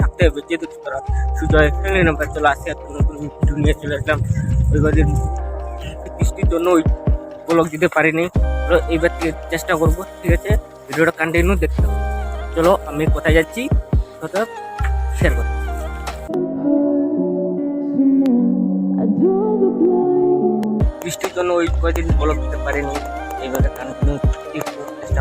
থাকতে হবে। চলে চলে দিন বৃষ্টির জন্য ওই দিতে তো এইবার চেষ্টা করব। ঠিক আছে? ভিডিওটা কন্টিনিউ দেখতে হবে। চলো, আমি কোথায় যাচ্ছি? শেয়ার বৃষ্টির জন্য ওই কয়েকদিন ব্লগ দিতে পারিনি। এইভাবে চেষ্টা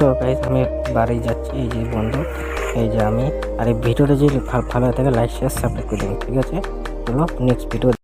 সো গাইজ আমি বাড়ি যাচ্ছি, এই যে বন্ধু, এই যে আমি। আর এই ভিডিওটা যদি ভালো লাগে লাইক শেয়ার সাবস্ক্রাইব করে দেবেন, ঠিক আছে? চলো নেক্সট ভিডিও